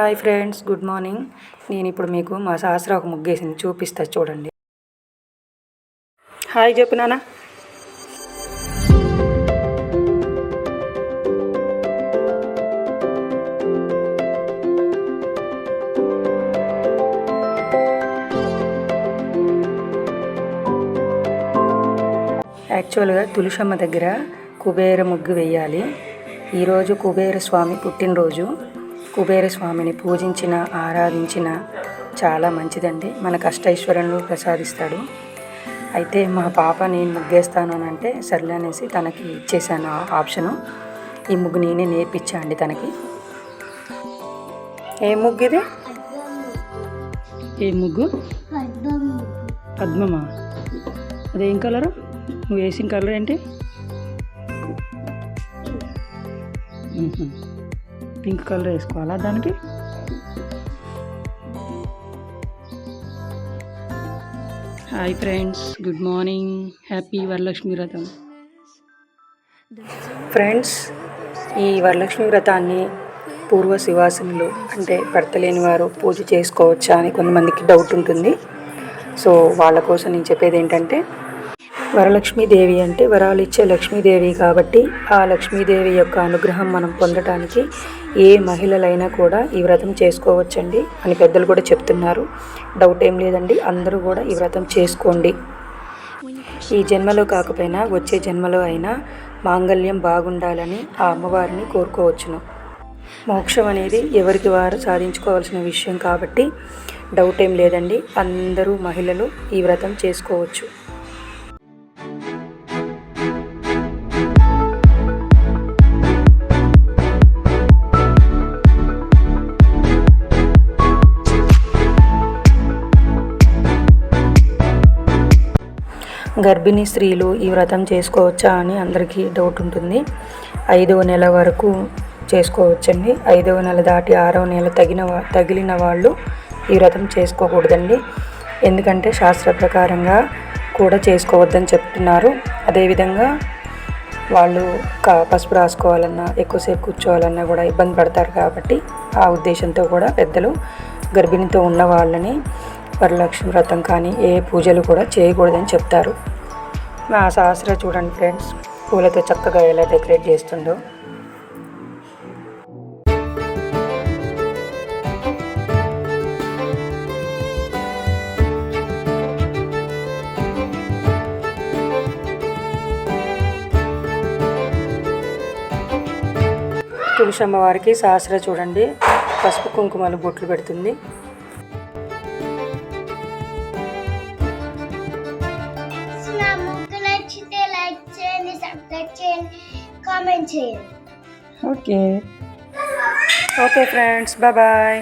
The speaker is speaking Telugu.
Hi friends good morning. నేను ఇప్పుడు మీకు మా సహస్ర ఒక ముగ్గేసింది చూపిస్తా చూడండి. హాయ్ చెప్పు నాన్న. యాక్చువల్గా తులసమ్మ దగ్గర కుబేర ముగ్గు వేయాలి. ఈరోజు కుబేర స్వామి పుట్టినరోజు. కుబేర స్వామిని పూజించిన ఆరాధించిన చాలా మంచిదండి. మన కష్టైశ్వర్యంలో ప్రసాదిస్తాడు. అయితే మా పాప నేను ముగ్గేస్తాను అని అంటే సర్లే అనేసి తనకి ఇచ్చేసాను ఆ ఆప్షను. ఈ ముగ్గు నేనే నేర్పించా అండి తనకి. ఏ ముగ్గు ఇది? ఏ ముగ్గు? పద్మమా? అదేం కలరు? నువ్వు వేసిన కలర్ ఏంటి? పింక్ కలర్ వేసుకోవాలా దానికి? Hi friends good morning happy Varalakshmi Vratam. Friends ఈ వరలక్ష్మి వ్రతాన్ని పూర్వ శివాసనులు అంటే భర్త లేని వారు పూజ చేసుకోవచ్చా అని కొంతమందికి డౌట్ ఉంటుంది. సో వాళ్ళ కోసం నేను చెప్పేది ఏంటంటే వరలక్ష్మీదేవి అంటే వరాలు ఇచ్చే లక్ష్మీదేవి కాబట్టి ఆ లక్ష్మీదేవి యొక్క అనుగ్రహం మనం పొందటానికి ఏ మహిళలైనా కూడా ఈ వ్రతం చేసుకోవచ్చండి అని పెద్దలు కూడా చెప్తున్నారు. డౌట్ ఏం లేదండి. అందరూ కూడా ఈ వ్రతం చేసుకోండి. ఈ జన్మలో కాకపోయినా వచ్చే జన్మలో అయినా మాంగళ్యం బాగుండాలని ఆ అమ్మవారిని కోరుకోవచ్చును. మోక్షం అనేది ఎవరికి వారు సాధించుకోవాల్సిన విషయం కాబట్టి డౌట్ ఏం లేదండి. అందరూ మహిళలు ఈ వ్రతం చేసుకోవచ్చు. గర్భిణీ స్త్రీలు ఈ వ్రతం చేసుకోవచ్చా అని అందరికీ డౌట్ ఉంటుంది. ఐదవ నెల వరకు చేసుకోవచ్చండి. ఐదవ నెల దాటి ఆరవ నెల తగిన తగిలిన వాళ్ళు ఈ వ్రతం చేసుకోకూడదండి. ఎందుకంటే శాస్త్ర ప్రకారంగా కూడా చేసుకోవద్దని చెప్తున్నారు. అదేవిధంగా వాళ్ళు క- పసుపు రాసుకోవాలన్నా ఎక్కువసేపు కూర్చోవాలన్నా కూడా ఇబ్బంది పడతారు కాబట్టి ఆ ఉద్దేశంతో కూడా పెద్దలు గర్భిణితో ఉన్న వాళ్ళని వరలక్ష్మి వ్రతం కానీ ఏ పూజలు కూడా చేయకూడదని చెప్తారు. నా సహస్ర చూడండి ఫ్రెండ్స్. పూలతో చక్కగా ఎలా డెకరేట్ చేస్తుండో తులసమ్మ వారికి శాస్త్ర చూడండి. పసుపు కుంకుమలు బొట్లు పెడుతుంది. കമൻറ്റ് ചെയ്യണം okay okay friends bye bye